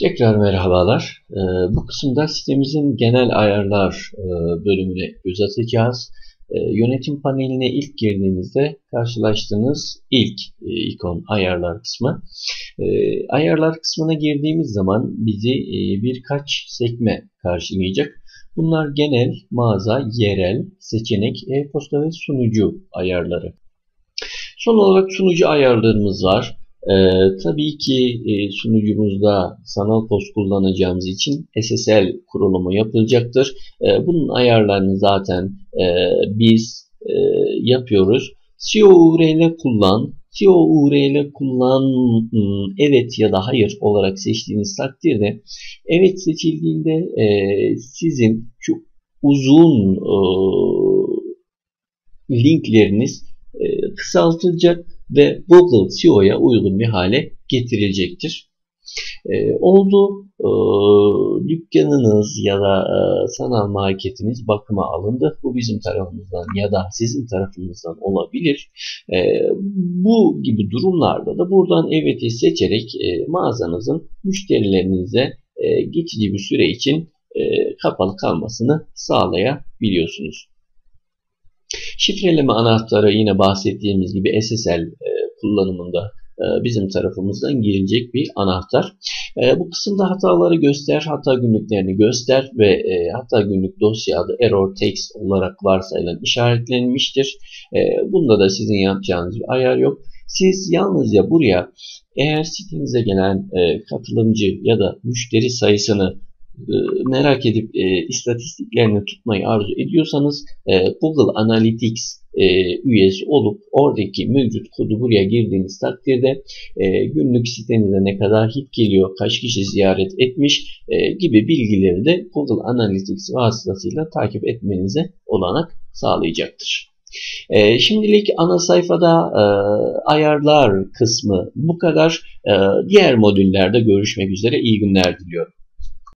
Tekrar merhabalar. Ee, bu kısımda sitemizin genel ayarlar e, bölümüne göz atacağız. Ee, yönetim paneline ilk girdiğinizde karşılaştığınız ilk e, ikon ayarlar kısmı. Ee, ayarlar kısmına girdiğimiz zaman bizi e, birkaç sekme karşılayacak. Bunlar genel, mağaza, yerel, seçenek, e-posta ve sunucu ayarları. Son olarak sunucu ayarlarımız var. Ee, tabii ki e, sunucumuzda sanal post kullanacağımız için SSL kurulumu yapılacaktır. E, bunun ayarlarını zaten e, biz e, yapıyoruz. SEO URL kullan, SEO URL kullan hmm, evet ya da hayır olarak seçtiğiniz takdirde evet seçildiğinde e, sizin şu uzun e, linkleriniz kısaltılacak ve Google SEO'ya uygun bir hale getirilecektir. E, oldu e, dükkanınız ya da e, sanal marketiniz bakıma alındı. Bu bizim tarafımızdan ya da sizin tarafınızdan olabilir. E, bu gibi durumlarda da buradan evet'i seçerek e, mağazanızın müşterilerinize e, geçici bir süre için e, kapalı kalmasını sağlayabiliyorsunuz. Şifreleme anahtarı yine bahsettiğimiz gibi SSL e, kullanımında e, bizim tarafımızdan girilecek bir anahtar. E, bu kısımda hataları göster, hata günlüklerini göster ve hata günlük dosya adı error text olarak varsayılan işaretlenmiştir. Bunda da sizin yapacağınız bir ayar yok. Siz yalnızca buraya eğer sitenize gelen katılımcı ya da müşteri sayısını merak edip e, istatistiklerini tutmayı arzu ediyorsanız e, Google Analytics e, üyesi olup oradaki mevcut kodu buraya girdiğiniz takdirde e, günlük sitenize ne kadar hit geliyor, kaç kişi ziyaret etmiş e, gibi bilgileri de Google Analytics vasıtasıyla takip etmenize olanak sağlayacaktır. E, şimdilik ana sayfada e, ayarlar kısmı bu kadar. E, diğer modüllerde görüşmek üzere. İyi günler diliyorum.